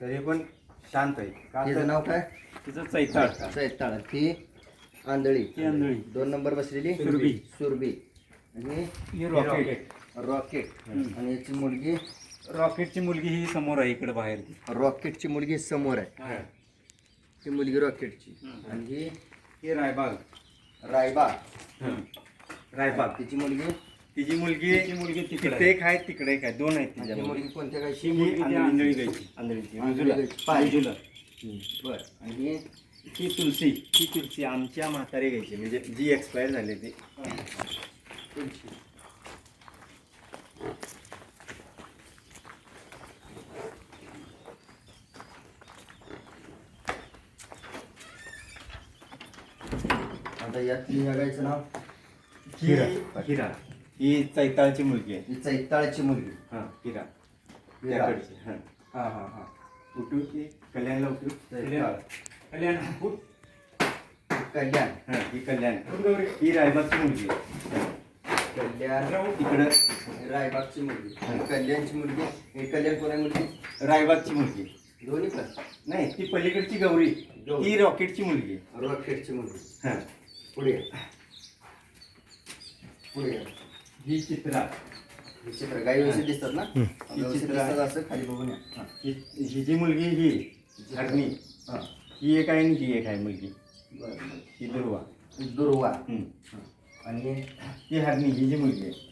तरी पण शांत आहे. का तिचं नाव काय? तिचं चैताळ. सैताळ ती आंधळी. ती आंधळी. दोन नंबर बसलेली? सुरभी. सुरभी. आणि ही रॉकेट रॉकेट. आणि याची मुलगी? रॉकेटची मुलगी ही समोर आहे इकडे बाहेर. रॉकेटची मुलगी समोर आहे. ती मुलगी रॉकेटची. आणि ही ही रायबाग. रायबा रायबाग. तिची मुलगी? तिची मुलगी मुलगी तिकडे एक आहे तिकडे एक आहे. दोन आहेत तिच्या ती मुली. मुलगी. कोणत्या ही मुलगी आंधळी गायची. आंधळीची. रुजुला. बर. आणि ही ही तुलसी. ही तुलसी आमच्या म्हातारी गायची. म्हणजे जी एक्सपायर झाली ती. आता यात या गायचं नाव? ही हिरा. ही चैताळची मुलगी आहे. ही चैताळची मुलगी. हा हिरा. हिरा. त्याकडची हा. हा हा हा. उठू की कल्याणला उठू? चैताळ. कल्याण. उठ. कल्याण. हा ही कल्याण. ही रायबागची मुलगी आहे. कल्याण. इकडं. रायबागची मुलगी. आणि कल्याणची मुलगी हे कल्याण कोणा मुलगी? रायबागची मुलगी दोन्ही पण. नाही ती पलीकडची गौरी गौरी. ही रॉकेटची मुलगी आहे. रॉकेटची मुलगी. हा. पुढे पुढे ही चित्रा हे चित्र गाई व्यवस्थित दिसतात ना? व्यवस्थित चित्र दिसतात असं खाली बघून या. हा. ही ही जी मुलगी ही हरणी हा. ही. एक आहे आणि ही एक आहे मुलगी. बरं, बरं. ही दुर्वा. दुर्वा हम्म. हा. आणि ही हरणी ही जी मुलगी आहे.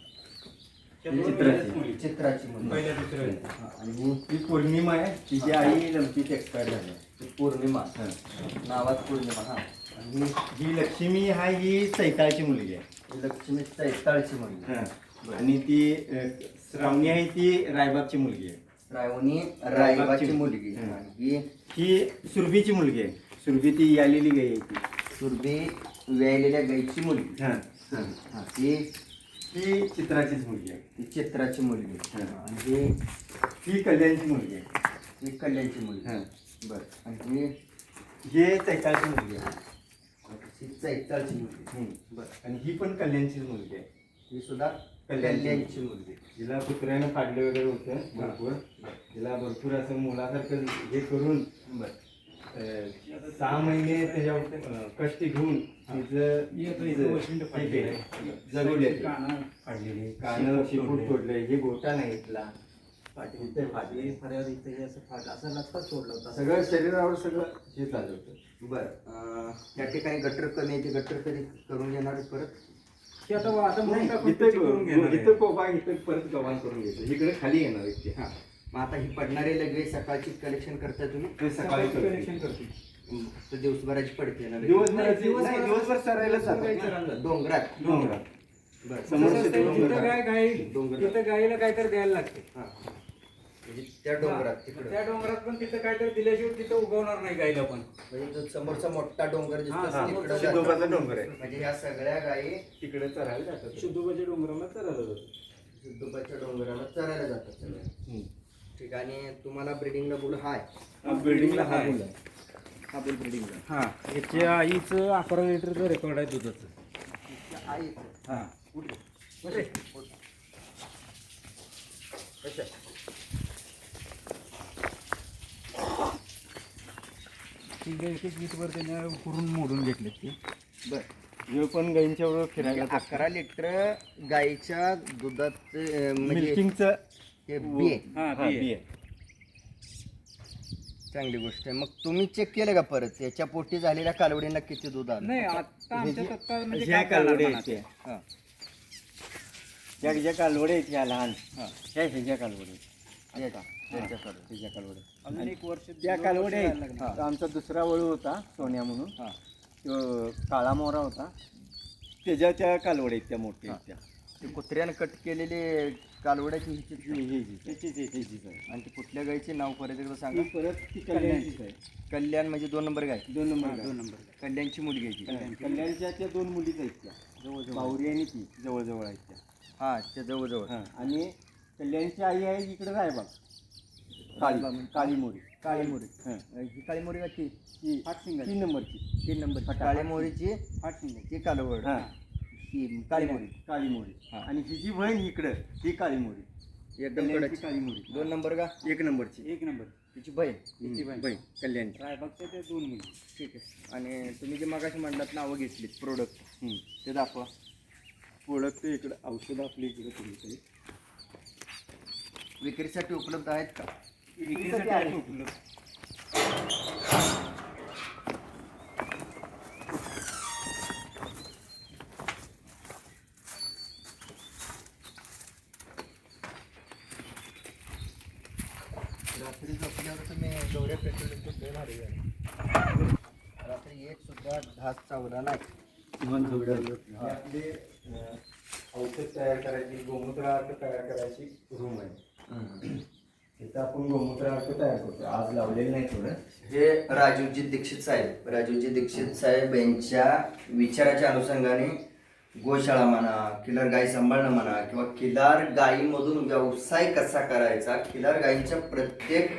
ही चित्राची. चित्राची मुलगी. हा, आणि ही ही पौर्णिमा आहे. तिची आई लंपीत एक्सपायर झाली आहे. ही पौर्णिमा. हा. नावात पौर्णिमा हा. आणि ही लक्ष्मी हा ही चैताळची मुलगी आहे. लक्ष्मी चैताळची मुलगी हा. आणि ती श्रावणी आहे ती रायबागची मुलगी आहे श्रावणी रायबाची मुलगी हा. ही ही सुरभीची मुलगी आहे सुरभी ती आलेली गाई आहे ती सुरभी व्यायलेल्या गाईची मुलगी हा. हा. हा ही ही चित्राचीच मुलगी आहे ही चित्राची मुलगी. आणि ही ही कल्याणची मुलगी आहे ही कल्याणची मुलगी हा. बरं आणि ही ही चैताळची मुलगी आहे ही चैताळची मुलगी. हम्म. आणि ही पण कल्याणचीच मुलगी आहे. ही सुद्धा कल्याणची मुलगी. तिला कुत्र्यानं फाडलं वगैरे होतं भरपूर. तिला भरपूर असं मुलासारखं हे करून बरं. सहा महिने त्याच्यावर अं, कष्ट घेऊन तिचं. जगवले. फाडलेली कानं शिपूट तोडले हे गोटा नाही इथला. इथे फाटली सगळं शरीरावर सगळं हे चालू होतं. बरं. त्या ठिकाणी गटर कमी ते गटर कधी करून घेणार परत? नाही, इथं इथं कोबा इथं परत गव्हाण करून घ्यायचं इकडे खाली येणार आहे ते. हां. मग आता ही पडणारे लगवे सकाळची कलेक्शन करता तुम्ही? ते सकाळी कलेक्शन तर दिवसभराची पडते येणार दिवसभर नाही, दिवसभर सरायला जातात डोंगरात. डोंगरात. बरं. समोर कसं डोंगर. गाय गाई डोंगर. तिथं गाईला काहीतरी द्यायला लागते. हां. म्हणजे त्या डोंगरात तिकडं. त्या डोंगरात पण तिथं काहीतरी दिल्याशिवाय तिथं उगवणार नाही गाईला पण. म्हणजे जो समोरचा मोठा डोंगर दिसतो हां, हा, तिकडं शिदोबाचा जातात. डोंगर आहे. म्हणजे ह्या सगळ्या गायी तिकडे चरायला जातात. शुद्धोबाच्या डोंगराला चरायला जातो सिद्धोबाच्या डोंगराला चरायला जातात सगळ्या. ठीक आणि तुम्हाला ब्रिडिंगला बुल हाय. हा बिल्डिंगला हा. मुलं आहे. हा बुल ब्रिडिंगला हा याच्या आईचं अकरा लिटरचं रेकॉर्ड आहे दुधाचं. आई हा. ती गाय एक एक लिटरवर त्याने पुरून मोडून घेतले ते बर ह्यो पण गाईंच्या बरोबर फिरायला म्हणजे अकरा लिटर गाईच्या दुधात म्हणजे मिल्किंगचं ते बी आहे. हा, हा, बी आहे. चांगली गोष्ट आहे मग तुम्ही चेक केलं का परत याच्या पोटी झालेल्या कालवडींना किती दूध आलं नाही आता आमच्या तत्काळ म्हणजे ह्या काय करणार कालवडे आहेत? त्या. हा. ज्या ज्या कालवडे आहेत ह्या लहान हा. ह्या ह्याच्या कालवडे याच्या कालवडे. अजून एक वर्ष त्या कालवडे आमचा दुसरा वळू होता सोन्या म्हणून. हा. तो काळा मोरा होता. त्याच्या त्या कालवडे आहेत त्या मोठ्या आहेत त्या. ते कुत्र्यानं कट केलेले कालवड्याची ही- ही- ही- हीचीच आहे, हीचीच आहे. आणि ती कुठल्या गाईचे नाव परत एकदा ती सांगा परत ती कल्याणचीच आहे. कल्याण. म्हणजे दोन नंबर गाय. दोन नंबर. दोन नंबर कल्याणची मुलगी आहे ती. कल्याणच्या त्या दोन मुलीच आहेत त्या. जवळ बावरी आणि ती. जवळजवळ आहेत त्या. हा त्या जवळजवळ. हा आणि कल्याणची आई आहे इकडे रायबाग. काळी. काळी मोरी काळी मोरी हां. काळी मोरी का ती ती हातशिंगाची. तीन नंबरची. तीन नंबर काळी मोरीची हातशिंगाची. ती कालवड हा काळी मोरी काळी मोरी हा. आणि हिची बहीण इकडं ही काळी मोरी एकदम कल्याणची काळी मोरी दोन नंबर का? एक नंबरची. एक नंबर. तिची बहीण. तिची बहीण. बहीण. कल्याण रायबागच्या ते दोन मुली. ठीक आहे. आणि तुम्ही जे मगाशी म्हणलात नावं घेतलीत प्रोडक्ट ते दाखवा. प्रोडक्ट इकडं औषध आपली इकडे तुम्ही विक्रीसाठी उपलब्ध आहेत का? विक्रीसाठी आहेत उपलब्ध रात्री झोपल्यावर तुम्ही गौऱ्या पेट्रोलिंगचे दोन हारी झाले रात्री एक सुद्धा ढास चावला नाही. मन आपले औषध तयार करायची गोमूत्र तयार करायची रूम आहे. तर आपण गोमूत्र अर्क तयार करतो आज लावलेलं नाही थोडं. हे राजीवजी दीक्षित साहेब. राजीवजी दीक्षित साहेब यांच्या विचाराच्या अनुषंगाने गोशाळा म्हणा किलर गाई सांभाळणं म्हणा किंवा किलार गायीमधून व्यवसाय कसा करायचा किलार गायींच्या प्रत्येक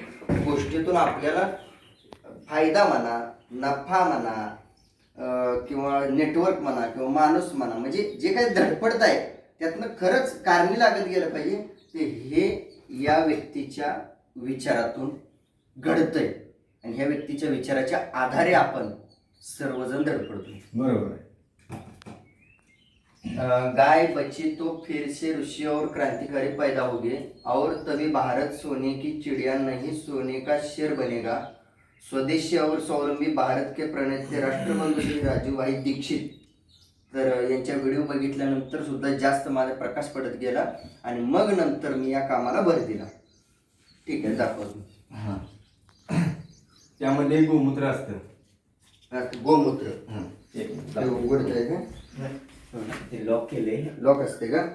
गोष्टीतून आपल्याला फायदा म्हणा नफा म्हणा किंवा नेटवर्क म्हणा किंवा माणूस म्हणा म्हणजे जे काही धडपडत आहे त्यातनं खरंच कारणी लागत गेलं पाहिजे. ते हे या व्यक्तीच्या विचारातून घडतंय. आणि ह्या व्यक्तीच्या विचाराच्या आधारे आपण सर्वजण धडपडतो बरोबर आहे. गाय बची तो फिर से ऋषि और क्रांतिकारी पैदा होगे. और तभी भारत सोने की चिड़िया नहीं सोने का शेर बनेगा. स्वदेशी और स्वावलंबी भारत के प्रणेते राष्ट्रबंधू श्री राजूभाई दीक्षित. तर यांच्या व्हिडिओ बघितल्यानंतर सुद्धा जास्त माझा प्रकाश पडत गेला आणि मग नंतर मी या कामाला भर दिला. ठीक आहे दाखवतो. हां. त्यामध्ये गोमूत्र असतं. गोमूत्र. ते लॉक केले लॉक असते का?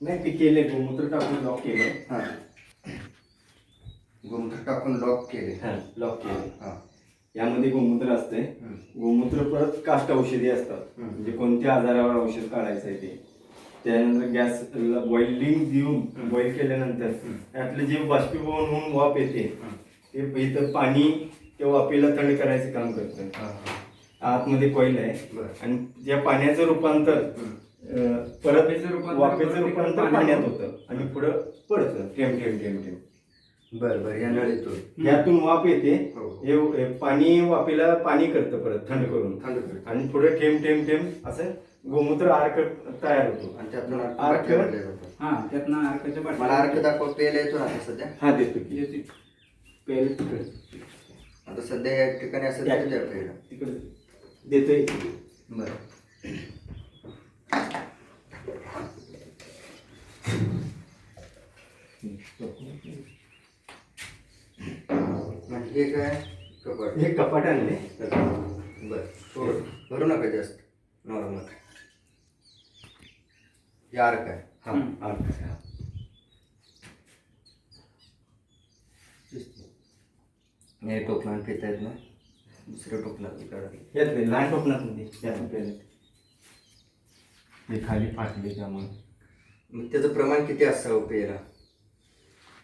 नाही ते केले गोमूत्र टाकून लॉक केले हां. गोमूत्र टाकून लॉक केले हां लॉक केले हां. यामध्ये गोमूत्र असते गोमूत्र परत काष्ट औषधी असतात. म्हणजे कोणत्या आजारावर औषध काढायचं आहे ते. त्यानंतर गॅस बॉइलिंग देऊन बॉईल केल्यानंतर त्यातलं जे बाष्पीभवन होऊन वाफ येते ते इथं पाणी त्या वाफेला थंड करायचं काम करतं. आतमध्ये कोईल आहे. आणि त्या पाण्याचं रूपांतर परत वाफेचं रूपांतर पाण्यात होतं. आणि पुढं पडतं. थेंब थेंब थेंब थेंब बर बर या नळीतून. यातून वाफ येते. हो. हे. हे पाणी वाफेला पाणी करतं परत थंड करून. थंड करतं. आणि पुढे ठेंब ठेंब ठेंब असं गोमूत्र अर्क तयार होतो. आणि त्यातून अर्क अर्क बाटल्या भरल्या जातात. हा त्यातनं अर्काच्या मला बाटल्या अर्क दाखवा पेला येतो ना आता सध्या? हा देतो की. येते. पेल तिकडे. आता सध्या या ठिकाणी असं त्या- तरी द्या पेला तिकडे. देतोय. बर. हे काय? कपाट. हे कपाट आणले. बर थोडं भरू नका जास्त. नॉर्मल. हे अर्क. आहे हा हम्म. अर्क. हा. हे टोपणान पिता येत ना? दुसरं टोपणात काढा यातले लहान टोपणात मध्ये यातून पेल ते खाली फाटले त्यामुळे. मग त्याचं प्रमाण किती असावं पेला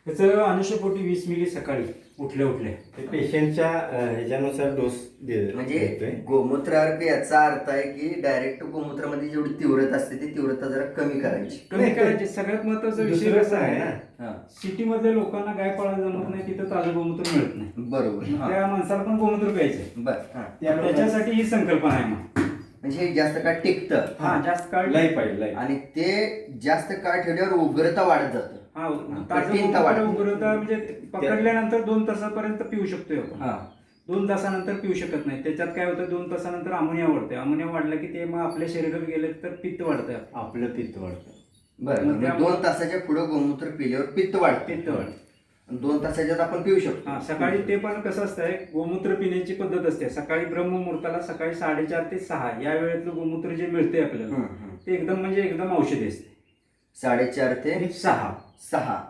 त्याचं अनुषपोटी वीस मिली सकाळी उठल्या उठल्या ते पेशंटच्या ह्याच्यानुसार डोस देतोय. म्हणजे गोमूत्र याचा अर्थ आहे की डायरेक्ट गोमूत्रामध्ये जेवढी तीव्रता असते ती तीव्रता जरा कमी करायची. कमी करायचे. सगळ्यात महत्त्वाचा विषय कसा आहे हा. सिटी मधल्या लोकांना गाय पाळायला जमत नाही तिथं ताजं गोमूत्र मिळत नाही. बरोबर. त्या माणसाला पण गोमूत्र प्यायचंय बर. त्या त्याच्यासाठी ही संकल्पना आहे मग. म्हणजे हे जास्त काळ टिकतं. हा जास्त काळ आहे लाईफ आणि ते जास्त काळ ठेवल्यावर उग्रता वाढत जातं. हा वाढते. उग्रता म्हणजे पकडल्यानंतर दोन तासापर्यंत पिऊ शकतोय आपण. हा. दोन तासानंतर पिऊ शकत नाही. त्याच्यात काय होतं दोन तासानंतर अमोनिया वाढतोय. अमोनिया वाढला की ते मग आपल्या शरीरात गेले तर पित्त वाढतंय आपलं. पित्त वाढतं बरं मग त्यामुळे- दोन तासाच्या पुढे गोमूत्र पिल्यावर पित्त वाढते पित्त वाढतं आणि दोन तासाच्यात आपण पिऊ शकतो. हा सकाळी ते पण कसं असतंय गोमूत्र पिण्याची पद्धत असते. सकाळी ब्रह्ममुहूर्ताला सकाळी साडेचार ते सहा या वेळेतलं गोमूत्र जे मिळते आपल्याला. ते एकदम म्हणजे एकदम औषधी असते. साडेचार ते सहा. सहा.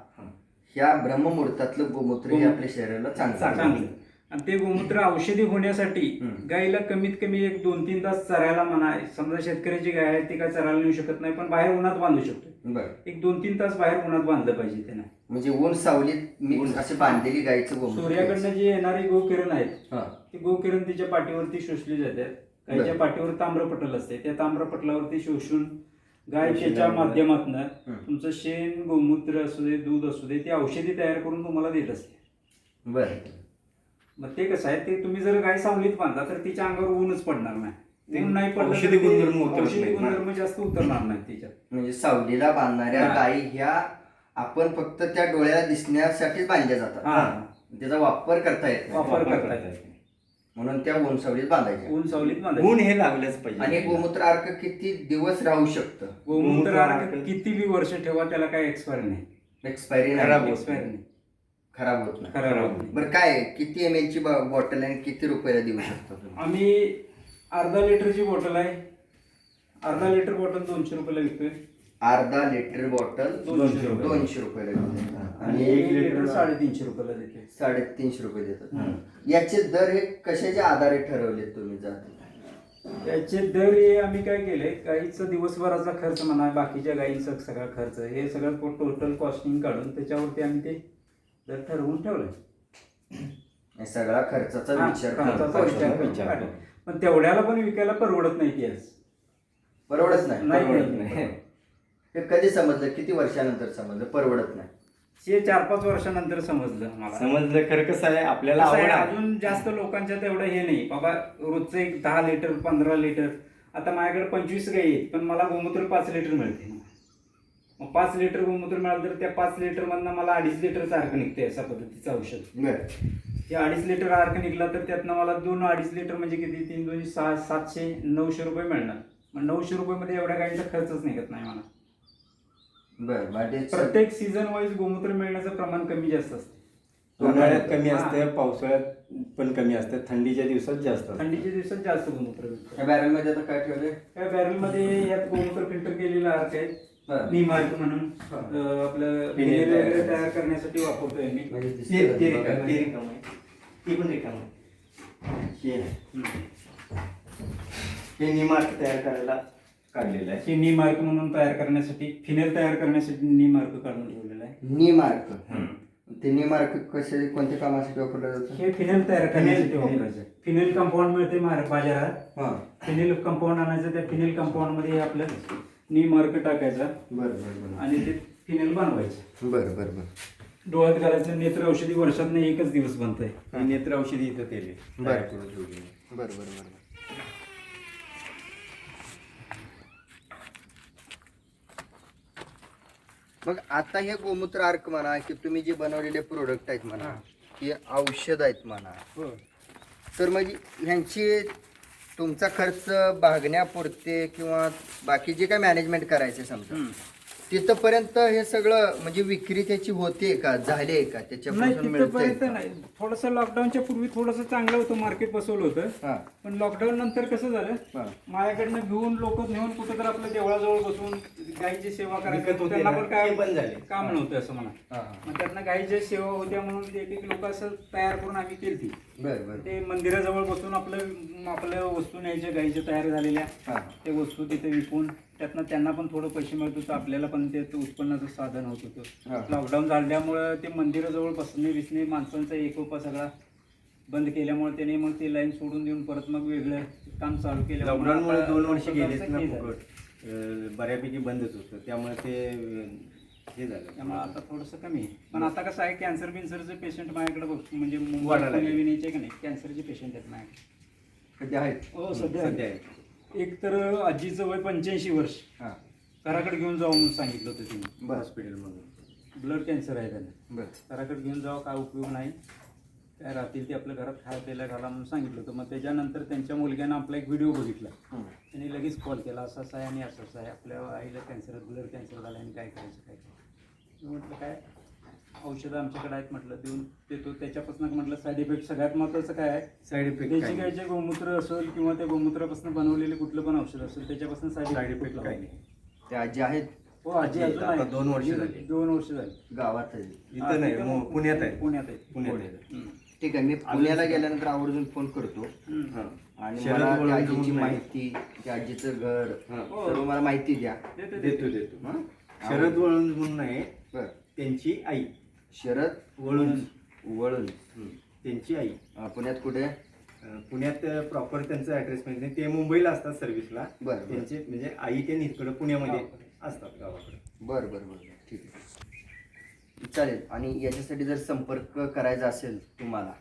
ह्या ब्रह्ममुहूर्तातलं गोमूत्र हे. आपल्या शरीराला चांगलं आणि ते गोमूत्र औषधी होण्यासाठी. गाईला कमीत कमी एक दोन तीन तास चरायला म्हणा समजा शेतकऱ्याची गाय आहे ती काय चरायला नेऊ शकत नाही पण बाहेर उन्हात बांधू शकतो एक दोन तीन तास बाहेर उन्हात बांधलं पाहिजे त्यानं. म्हणजे ऊन सावलीत मी असे बांधलेली गायचं गोमूत्र सूर्याकडनं जे येणारे गोकिरण आहेत ती गोकिरण तिच्या पाठीवरती शोषली जातात. गायच्या. पाठीवर ताम्रपटल असते. त्या ताम्रपटलावरती शोषून गाय औषधांना- त्याच्या माध्यमातून. तुमचं शेण गोमूत्र असू दे दूध असू दे ती औषधी तयार करून तुम्हाला देत असते. बर. मग ते कसं आहे ते तुम्ही जर गाय सावलीत बांधला तर तिच्या अंगावर ऊनच पडणार नाही. ते नाही पडलं तर औषधी ते- गुणधर्म उतरत औषधी नाहीत ना. गुणधर्म जास्त उतरणार नाही त्याच्यात म्हणजे सावलीला बांधणाऱ्या हा. गायी ह्या आपण फक्त त्या डोळ्याला दिसण्यासाठीच बांधल्या जातात. हा. त्याचा वापर करता येत नाही. वापर करता येतो म्हणून त्या ऊन सावलीत बांधायच्या. ऊन सावलीत बांधायचं ऊन हे लागलंच पाहिजे. आणि गोमूत्र अर्क किती दिवस राहू शकतं? गोमूत्र अर्क किती बी वर्ष ठेवा त्याला काही एक्सपायर नाही. एक्सपायरी खराब होत एक्सपायर नाही. खराब होत नाही. खराब होत नाही. बरं काय किती एम एल ची बॉटल आणि किती रुपयाला देऊ शकता तुम्ही? आम्ही अर्धा लिटरची बॉटल आहे. अर्धा लिटर बॉटल दोनशे रुपयाला विकतोय. अर्धा लिटर बॉटल दोनशे रुपये. दोनशे रुपयाला विकतात. आणि एक लिटर साडेतीनशे रुपयाला देते साडेतीनशे रुपये देतात. याचे दर हे कशाच्या आधारे ठरवले तुम्ही जात याचे दर हे आम्ही काय केले गाईचा दिवसभराचा खर्च म्हणा बाकीच्या गाईंचा सगळा खर्च हे सगळं टोटल कॉस्टिंग काढून त्याच्यावरती आम्ही ते दर ठरवून ठेवलंय हे सगळा खर्चाचा विचार करून करून. पण तेवढ्याला पण विकायला परवडत नाही ती आज परवडत नाही नाही, परवडत नाही. नाही. हे कधी समजलं? किती वर्षानंतर समजलं? परवडत नाही. हे चार पाच वर्षानंतर समजलं मला. समजलं. खरं कसं आहे? आपल्याला कसं आहे, आवड आहे. अजून जास्त लोकांच्या तेवढं हे नाही. बाबा रोजचं एक दहा लिटर पंधरा लिटर. आता माझ्याकडे पंचवीस गाई आहेत पण मला गोमूत्र पाच लिटर मिळते. मग पाच लिटर गोमूत्र मिळालं तर त्या पाच लिटर मधनं मला अडीच लिटरचा अर्क निघते अशा पद्धतीचं औषध. बरं. ते अडीच लिटर अर्क निघला तर त्यातनं मला दोन अडीच लिटर म्हणजे किती? तीन दोन सहा सातशे नऊशे रुपये मिळणार. मग नऊशे रुपये एवढ्या गाईचा खर्चच निघत नाही मला. बरं प्रत्येक सीझन वाईज गोमूत्र मिळण्याचं प्रमाण कमी जास्त असतं उन्हाळ्यात कमी हा. असतं पावसाळ्यात पण कमी असतं थंडीच्या दिवसात जास्त असतं. थंडीच्या दिवसात जास्त गोमूत्र मिळतं या बॅरलमध्ये आता काय ठेवलंय त्या बॅरलमध्ये यात गोमूत्र फिल्टर केलेला अर्क आहे. निमार्क म्हणून हा. अं, आपलं तयार वगैरे तयार करण्यासाठी वापरतोय मी म्हणजे ते. रिकामं- ते रिकामं आहे. ते पण रिकामं आहे. हे. हम्म. हे निमार्क तयार करायला काढलेलं आहे. हे निमार्क म्हणून तयार करण्यासाठी फिनेल तयार करण्यासाठी निमार्क काढून ठेवलेला आहे. निमार्क हं. ते निमार्क कसे कोणत्या कामासाठी वापरलं जातं? हे फिनेल तयार करण्यासाठी फिनेल- वापरायचं. फिनेल कंपाऊंड मिळते मार- बाजारात. हा. फिनेल कंपाऊंड आणायचं त्या फिनेल कंपाऊंडमध्ये हे आपलं निमार्क टाकायचा. बरं बरं बरं. आणि ते फिनेल बनवायचं. बरं बरं बरं. डोळ्यात घालायचं नेत्र औषधी वर्षात एकच दिवस बनतंय. हे. नेत्र औषधी इथं तेल आहे. बरं. बरं बरं बरं. मग आता हे गोमूत्र अर्क म्हणा की तुम्ही जे बनवलेले प्रोडक्ट आहेत म्हणा की औषध आहेत म्हणा. तर म्हणजे ह्यांची तुमचा खर्च भागण्यापुरते किंवा बाकी जे काय मॅनेजमेंट करायचे समजा तिथपर्यंत हे सगळं म्हणजे विक्री त्याची होते का? झाली का? नाही त्याच्यापासून तिथपर्यंत मिळतंय नाही. थोडस लॉकडाऊनच्या पूर्वी थोडस चांगलं होतं मार्केट बसवलं होतं. हा. पण लॉकडाऊन नंतर कसं झालं? हा. माझ्याकडनं घेऊन लोक नेऊन कुठं तर आपल्या देवळाजवळ बसून गायीची सेवा करायची विकत होते त्यांना ना, पण काय ते बंद झाले. काम नव्हतं असं म्हणा. हा हा. मग त्यातनं गायीच्या सेवा होत्या म्हणून एक एक लोक असं तयार करून आम्ही केली बरं बरं. ते मंदिराजवळ बसून आपलं आपल्या वस्तू न्यायच्या गायीच्या तयार झालेल्या हा. ते वस्तू तिथे विकून त्यातनं त्यांना पण थोडं पैसे मिळत होतं आपल्याला पण ते उत्पन्नाचं साधन होत. होतं. लॉकडाऊन झाल्यामुळं ते मंदिराजवळ बसणे बिसणे माणसांचा एकोपा सगळा बंद केल्यामुळे त्याने मग ते लाईन सोडून देऊन परत मग वेगळं काम चालू केलं लॉकडाऊनमुळे दोन वर्ष अं, बऱ्यापैकी बंदच होतं. त्यामुळे ते हे झालं. त्यामुळे आता थोडंसं कमी आहे. पण आता कसं आहे कॅन्सर बिन्सरचे पेशंट माझ्याकडे बघ म्हणजे मुंबई का नाही? कॅन्सरचे पेशंट आहेत माझ्याकडे. कधी आहेत. हो सध्या सध्या आहे. आहे. एक तर आजीचं वय पंच्याऐंशी वर्ष. हा. घराकडे घेऊन जाऊ म्हणून सांगितलं होतं तिने. बरं. हॉस्पिटलमधून ब्लड कॅन्सर आहे त्यांना. बरं. घराकडे घेऊन जावं काय उपयोग नाही. काय राहतील ते आपल्या घरात खाय प्यायला घाला म्हणून सांगितलं होतं. मग त्याच्यानंतर त्यांच्या मुलग्यानं आपला एक व्हिडिओ बघितला. त्यांनी लगेच कॉल केला असं आहे आणि असं असं आहे. आपल्या आईला कॅन्सर ब्लड कॅन्सर झाला आणि काय करायचं काय करायचं? मी म्हटलं काय? औषधं आमच्याकडे आहेत म्हटलं देऊन देतो त्याच्यापासून म्हटलं साईड इफेक्ट सगळ्यात महत्त्वाचं काय आहे साईड इफेक्ट देशी गायचे गोमूत्र असेल किंवा त्या गोमूत्रापासून बनवलेले कुठलं पण औषध असेल त्याच्यापासून साईड साईड इफेक्ट इफेक्ट काही नाही ते आजी आहेत हो आजी अजून आता आहे. दोन वर्ष झाली. दोन वर्ष झाली गावात आहेत. इथं नाही मु- पुण्यात आहे पुण्यात आहे पुण्यात आहे हम्म. ठीक आहे मी पुण्याला गेल्यानंतर आवर्जून फोन करतो हम्म. हां. आणि शरद मला त्या आजीची म्हणून आहे. माहिती त्या आजीचं घर हां. सर्व मला माहिती द्या देतो, देतो देतो. देतो हं? शरद वळून म्हणून आहे बरं त्यांची आई शरद वळून. वळून. त्यांची आई. अं, पुण्यात कुठे? अं, पुण्यात प्रॉपर त्यांचा ऍड्रेस माहिती नाही. ते मुंबईला असतात सर्व्हिसला बरं बरं. त्यांचे म्हणजे आई ते इकडे पुण्यामध्ये असतात गावाकडे. बरं बरं बरं ठीक आहे. चालेल. आणि याच्यासाठी जर संपर्क करायचा असेल तुम्हाला.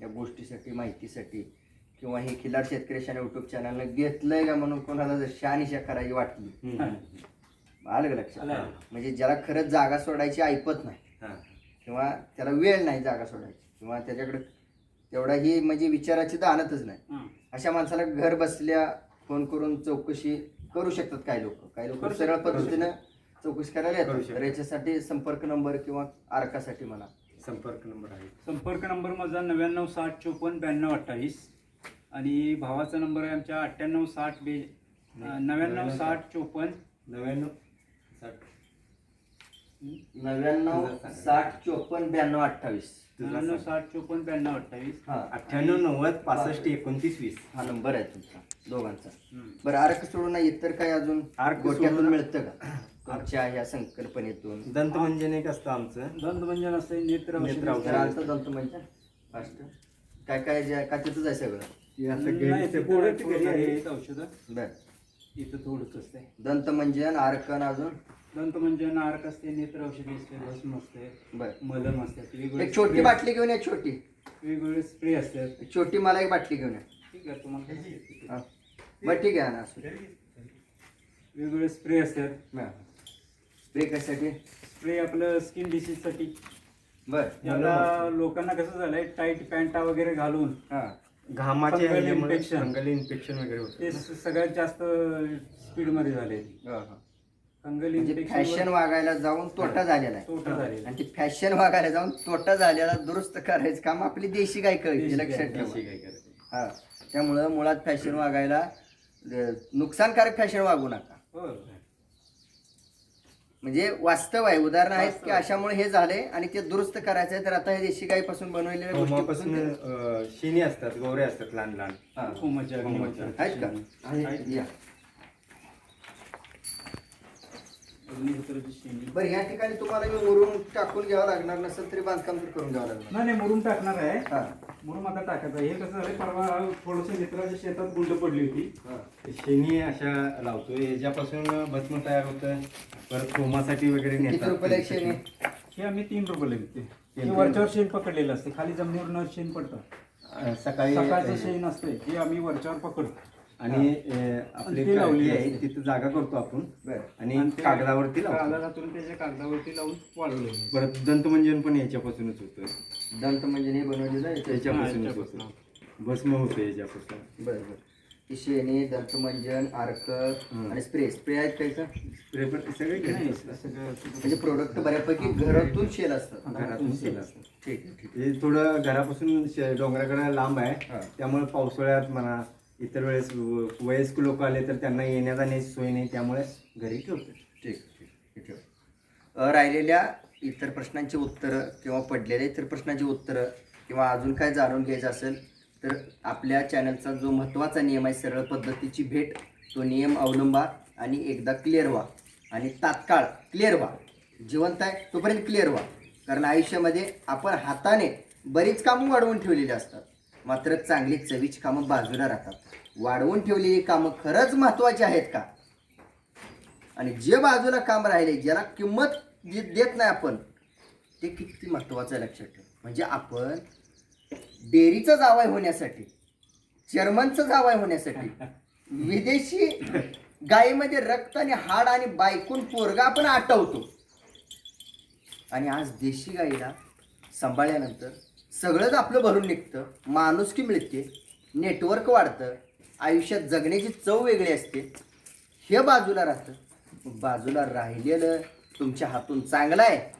या गोष्टीसाठी माहितीसाठी किंवा हे खिलार शेतकरी शान युट्यूब चॅनलनं घेतलंय का म्हणून कोणाला जर शहानिशा करायची वाटली. आलं का लक्षात? आलं. म्हणजे ज्याला खरंच जागा सोडायची ऐपत नाही. हा. किंवा त्याला वेळ नाही जागा सोडायची. किंवा त्याच्याकडे तेवढा ही म्हणजे विचाराची दानतच नाही. हम्म. अशा माणसाला घर बसल्या फोन करून चौकशी करू शकतात काही लोक. काही लोक सरळ पद्धतीनं चौकशी करायला येतात. शकतात. तर याच्यासाठी संपर्क नंबर किंवा आर्कासाठी म्हणा. संपर्क नंबर आहे. संपर्क नंबर माझा नव्याण्णव साठ चोपन्न ब्याण्णव अठ्ठावीस आणि भावाचा नंबर आहे आमच्या अठ्ठ्याण्णव साठ बे नव्याण्णव साठ चोपन्न. नव्याण्णव साठ. नव्याण्णव साठ चोपन्न ब्याण्णव अठ्ठावीस. नव्याण्णव साठ चोपन्न ब्याण्णव अठ्ठावीस. हा. अठ्ठ्याण्णव नव्वद पासष्ट एकोणतीस वीस. हा नंबर आहे तुमचा दोघांचा. बरं आर्क सोडून नाही इतर काही अजून आर्क गोट्यातून मिळतं का? तुमच्या या संकल्पनेतून. दंत म्हणजे एक असतं आमचं. दंतभंजन असते नेत्र औषधी नेत्र औषधी. जरा असते. आणतं दंत म्हणजे फास्ट. काय काय जे का तिथंच आहे सगळं? हे औषधं. बर. इथं थोडंच असते दंत मंजन आर्कन अजून? दंतभंजन आर्क असते नेत्र औषधी असते भस्म असते बर. मलम वेगवेगळे एक छोटी spray- बाटली घेऊन या छोटी. वेगवेगळे स्प्रे असतात एक छोटी मला एक बाटली घेऊन या. ठीक आहे तुम्हाला हा. बरं ठीक आहे ना असू दे. वेगवेगळे स्प्रे असतात हा. स्प्रे कशासाठी? स्प्रे आपलं स्किन डिसीजसाठी बर. आता लोकांना कसं झालंय टाईट पॅन्टा वगैरे घालून हा. घामाचे Fungal ह्याच्यामुळे infection. फंगल इन्फेक्शन वगैरे ते होतं स- सगळ्यात जास्त स्पीडमध्ये झाले. हा, हा. म्हणजे फॅशन इन्फेक्शन वागायला जाऊन तोटा झालेला आहे. तोटा झालेला आणि ती फॅशन वागायला जाऊन तोटा झालेला दुरुस्त करायचं काम आपली देशी गाय देशी गाय, लक्षात ठेवा. काय करायचं. हा त्यामुळं मुळात फॅशन वागायला नुकसानकारक फॅशन वागू नका. हो. म्हणजे वास्तव आहे उदाहरण आहेत की. अशामुळे हे झाले आणि ते दुरुस्त करायचं आहे तर आता हे देशी गायीपासून बनवलेल्या होमापासून गोष्टी अं, शिणी असतात गोरे असतात लहान लहान. हा. आहेत का आहेत. या. अग्निहोत्राची शेंडी. बरं या ठिकाणी तुम्हाला मी मुरुम टाकून घ्यावं लागणार नसेल तरी बांधकाम तर करून घ्यावं लागणार. नाही नाही मुरुम टाकणार आहे. हा. मुरुम आता टाकायचं आहे. हे कसं झालंय परवा थोडस मित्राच्या शेतात गुंड पडली होती. हा. शेणी अशा लावतो याच्यापासून भस्म तयार होतं परत होमासाठी वगैरे किती नेतात. रुपयाला एक शेणी? हे आम्ही तीन रुपये विकते हे वरच्यावर शेण पकडलेलं असते खाली जमिनीवर न शेण पडतं. अं, सकाळी सकाळचं शेण असते हे आम्ही वरच्यावर पकडतो आणि अं, आपली ते काठी आहे असते. तिथं जागा करतो आपण. बरं. आणि आणि ते कागदावरती लावतो. कागदातून त्याच्या कागदावरती लावून वाढवलेलं परत दंतमंजन पण याच्यापासूनच होतं. दंत म्हणजे हे बनवलेलं याच्यापासूनच. होतं. भस्म होतं याच्यापासून. बरं बरं. ती शेणी दंतमंजन अर्क आणि स्प्रे. स्प्रे आहेत का स्प्रे पण सगळे घरीच असतात. म्हणजे प्रोडक्ट बऱ्यापैकी घरातून शेल असतात. घरातून केलं असतं. ठीक आहे ठीक हे थोडं घरापासून शे- डोंगराकडे लांब हा. आहे त्यामुळे पावसाळ्यात म्हणा इतर वेळेस वयस्क लोक आले तर त्यांना येण्या जाण्याची सोय नाही त्यामुळे घरी ठेवतो. ठीक ठीक ठेव अ, राहिलेल्या इतर प्रश्नांची उत्तरं किंवा पडलेल्या इतर प्रश्नांची उत्तरं किंवा अजून काय जाणून घ्यायचं असेल तर आपल्या चॅनलचा जो महत्त्वाचा नियम आहे सरळ पद्धतीची भेट तो नियम अवलंबा आणि एकदा क्लिअर व्हा. आणि तात्काळ क्लिअर व्हा. जिवंत आहे तोपर्यंत क्लिअर व्हा. कारण आयुष्यामध्ये आपण हाताने बरीच कामं वाढवून ठेवलेली असतात. मात्र चांगली चवीची कामं बाजूला राहतात. वाढवून ठेवलेली कामं खरंच महत्त्वाची आहेत का? आणि जे बाजूला काम राहिले ज्याला किंमत जे देत नाही आपण ते किती महत्वाचं आहे लक्षात ठेव. म्हणजे आपण डेअरीचं जावाय होण्यासाठी चेअरमनचं जावाय होण्यासाठी विदेशी गायीमध्ये रक्त आणि हाड आणि बायकून पोरगा आपण आटवतो. आणि आज देशी गाईला सांभाळल्यानंतर सगळंच आपलं भरून निघतं माणुसकी मिळते नेटवर्क वाढतं आयुष्यात जगण्याची चव वेगळी असते. हे बाजूला राहतं. बाजूला राहिलेलं तुमच्या हातून चांगलं आहे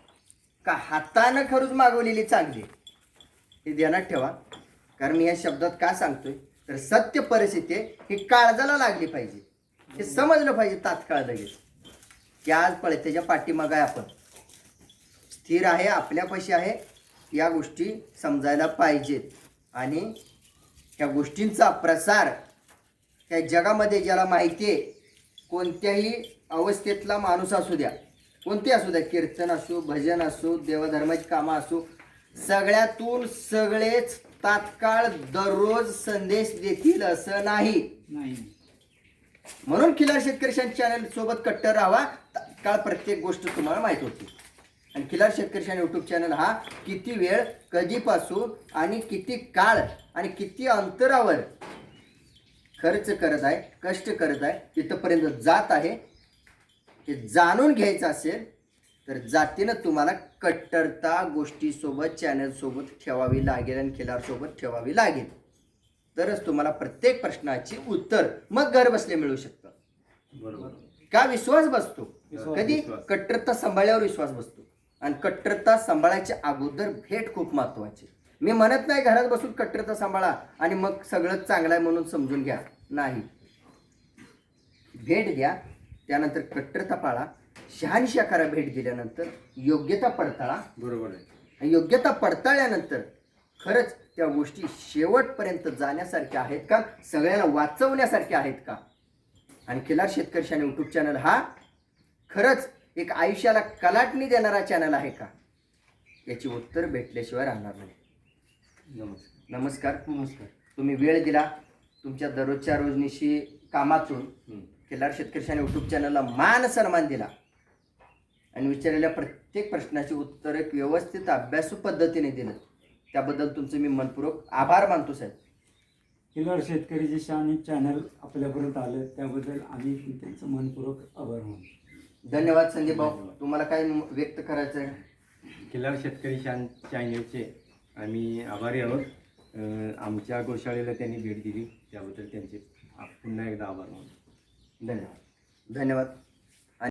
का हातानं खरंच मागवलेली चांगली हे ध्यानात ठेवा. कारण मी या शब्दात का सांगतोय? तर सत्य परिस्थिती आहे, ही काळजाला लागली पाहिजे. हे समजलं पाहिजे तात्काळ लगेच. की आज पळत्याच्या पाठीमागं आहे आपण. स्थिर आहे आपल्यापाशी आहे या गोष्टी समजायला पाहिजेत. आणि ह्या गोष्टींचा प्रसार त्या जगामध्ये ज्याला माहिती आहे कोणत्याही अवस्थेतला माणूस असू द्या कोणते असू द्या कीर्तन असो भजन असो देवधर्माची कामं असो सगळ्यातून सगळेच तात्काळ दररोज संदेश देतील असं नाही. नाही. म्हणून खिलार शेतकरी चॅनल सोबत कट्टर राहावा. तात्काळ प्रत्येक गोष्ट तुम्हाला माहीत होती. आणि किलार शेतकरी आणि यूट्यूब चॅनल हा किती वेळ कधीपासून आणि किती काळ आणि किती अंतरावर खर्च करत आहे कष्ट करत आहे तिथंपर्यंत जात आहे हे जाणून घ्यायचं असेल तर जातीनं तुम्हाला कट्टरता गोष्टीसोबत चॅनलसोबत ठेवावी लागेल आणि खिलारसोबत ठेवावी लागेल. तरच तुम्हाला प्रत्येक प्रश्नाची उत्तर मग घर बसले मिळू शकतं. बरोबर. का विश्वास बसतो? कधी. कट्टरता सांभाळल्यावर विश्वास बसतो. आणि कट्टरता सांभाळायच्या अगोदर भेट खूप महत्वाची. मी म्हणत नाही घरात बसून कट्टरता सांभाळा आणि मग सगळं चांगलं आहे म्हणून समजून घ्या. नाही. भेट द्या त्यानंतर कट्टरता पाळा. शहानिशा करा भेट दिल्यानंतर. योग्यता पडताळा. बरोबर आहे. आणि योग्यता पडताळल्यानंतर खरंच त्या गोष्टी शेवटपर्यंत जाण्यासारख्या आहेत का? सगळ्यांना वाचवण्यासारख्या आहेत का? आणि खिलार शेतकरी आणि यूट्यूब चॅनल हा खरंच एक आयुष्याला कलाटणी देणारा चॅनल आहे का? याची उत्तर भेटल्याशिवाय राहणार नाही. नमस्कार. नमस्कार. नमस्कार. तुम्ही वेळ दिला तुमच्या दररोजच्या रोजनीशी कामातून. खिलार शेतकरी यूट्यूब चॅनलला मान सन्मान दिला. आणि विचारलेल्या प्रत्येक प्रश्नाची उत्तर एक व्यवस्थित अभ्यासू पद्धतीने दिलं. त्याबद्दल तुमचे मी मनपूर्वक आभार मानतो साहेब. किल्लार शेतकरीचे शान चॅनल आपल्यापर्यंत आलं त्याबद्दल आम्ही त्यांचं मनपूर्वक आभार मानतो. धन्यवाद संदीप भाऊ. धन्यवाद. तुम्हाला काय म- व्यक्त करायचं आहे किल्लार शेतकरी शान चॅनलचे आम्ही आभारी आहोत. अं, आमच्या गोशाळेला त्यांनी भेट दिली. त्याबद्दल त्यांचे पुन्हा एकदा आभार मानतो. धन्यवाद. धन्यवाद.